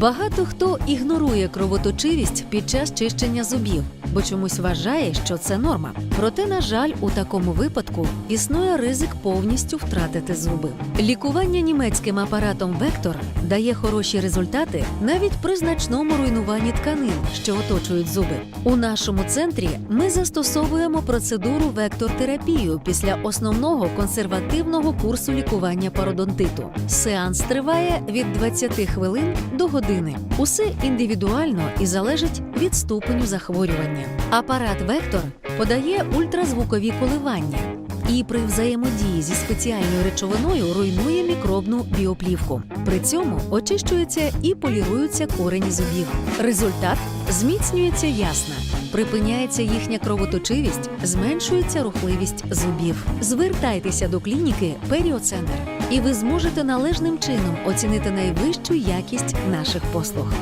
Багато хто ігнорує кровоточивість під час чищення зубів, бо чомусь вважає, що це норма. Проте, на жаль, у такому випадку існує ризик повністю втратити зуби. Лікування німецьким апаратом Вектор дає хороші результати навіть при значному руйнуванні тканин, що оточують зуби. У нашому центрі ми застосовуємо процедуру вектор-терапію після основного консервативного курсу лікування пародонтиту. Сеанс триває від 20 хвилин до години. Усе індивідуально і залежить від ступеню захворювання. Апарат Вектор подає ультразвукові коливання і при взаємодії зі спеціальною речовиною руйнує мікробну біоплівку. При цьому очищуються і поліруються корені зубів. Результат зміцнюється ясна. Припиняється їхня кровоточивість, зменшується рухливість зубів. Звертайтеся до клініки Періоцентр, і ви зможете належним чином оцінити найвищу якість наших послуг.